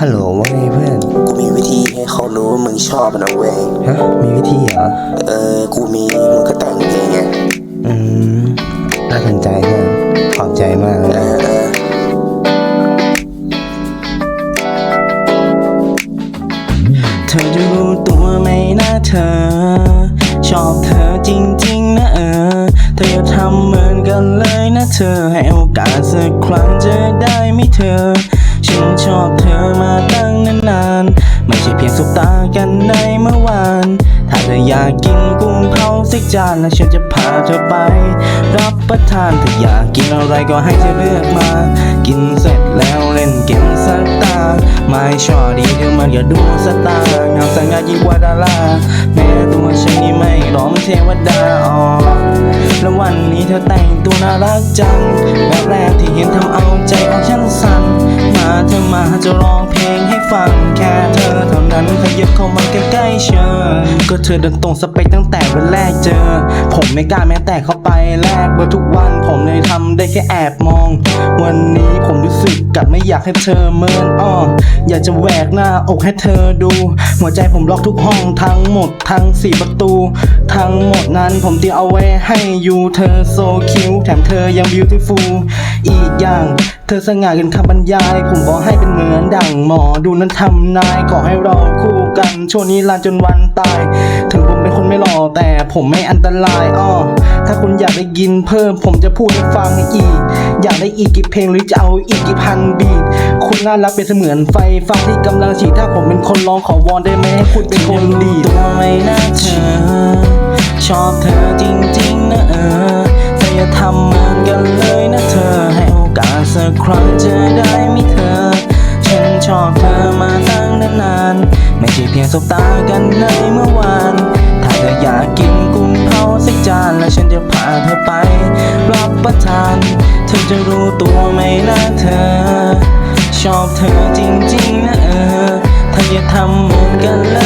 ฮัลโหลว่าไงเพื่อน กูมีวิธีให้เขารู้ว่ามึงชอบมันนะเว้ยฮะมีวิธีเหรอ เออ กูมี มึงก็แต่งเองไงอืมน่าสนใจเพื่อนขอบใจมากเลยเอนะอเออเธอจะรู้ตัวไหมนะเธอ ชอบเธอจริงๆนะเออ เธออย่าทำเหมือนกันเลยนะเธอ ให้โอกาสสักครั้งจะได้ไหมเธอ ฉันชอบเธอ ยงสบตากันในเมื่อวาน ถ้าเธออยากกินกุ้งเผาสักจานแล้วฉันจะพาเธอไป รับประทานถ้าอยากกินอะไรก็ให้เธอเลือกมา กินเสร็จแล้วเล่นเกมสักตา ไม่ชอบดีเธอมันก็ดูสตาร์งามสง่ายิ่งกว่าดาราแม้ตัวฉันนี่ไม่ร้องเทวดาอ๋อแล้ววันนี้เธอแต่งตัวน่ารักจังแบบแรกที่เห็นทำเอาใจของฉันสั่นมาเธอมาจะร้องเพลงให้ฟังแค่ เธอเท่านั้นขยับเข้ามาใกล้ๆเชิญก็เธอเดินตรงสเปคตั้งแต่วันแรกเจอ ผมไม่กล้าแม้แต่เข้าไปแลกเบอร์ทุกวันผมเลยทำได้แค่แอบมอง วันนี้ผมรู้สึกกับไม่อยากให้เธอเมินอ้ออยากจะแหวกหน้าอกให้เธอดู หัวใจผมล็อกทุกห้องทั้งหมดทั้งสี่ประตู ทั้งหมด นั้นผมเตรียมเอาไว้ให้อยู่เธอโซคิวแถมเธอยัง beautiful อีกอย่าง เธอสง่าเกินคำบรรยาย ผมบอกให้เป็นเหมือนดั่งหมอดูนั้นทำนาย ขอให้เราคู่กันช่วงนี้ลานจนวันตาย ถึงผมเป็นคนไม่หล่อแต่ผมไม่อันตรายอ้อถ้าคุณอยากได้ยินเพิ่ม ผมจะพูดให้ฟังอีก อยากได้อีกกี่เพลงหรือจะเอาอีกกี่พันบีทคุณน่ารักเป็นเสมือนไฟฟ้าที่กำลังฉีดถ้าผมเป็นคนร้องขอวอนได้ไหมให้คุณเป็นคนดีตัวไม่น่าเธอ ชอบเธอจริงๆนะเออเธออย่าทำเหมือนกันเลยนะเธอ ให้โอกาสสักครั้งจะได้ไหมเธอ ฉันชอบเธอมาตั้งนานๆไม่ใช่เพียงสบตากันในเมื่อวาน ถ้าเธออยากกินกุ้งเผาสักจานแล้วฉันจะพาเธอไปรับประทาน เธอจะรู้ตัวไหมนะเธอ ชอบเธอจริงๆนะเออถ้าอย่าทำเหมือนกันเลย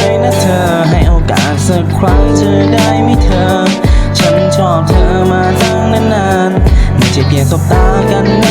สักครั้งเธอได้ไหมเธอ ฉันชอบเธอมาตั้งนานๆไม่ใช่เพียงสบตากันนเมื่อวาน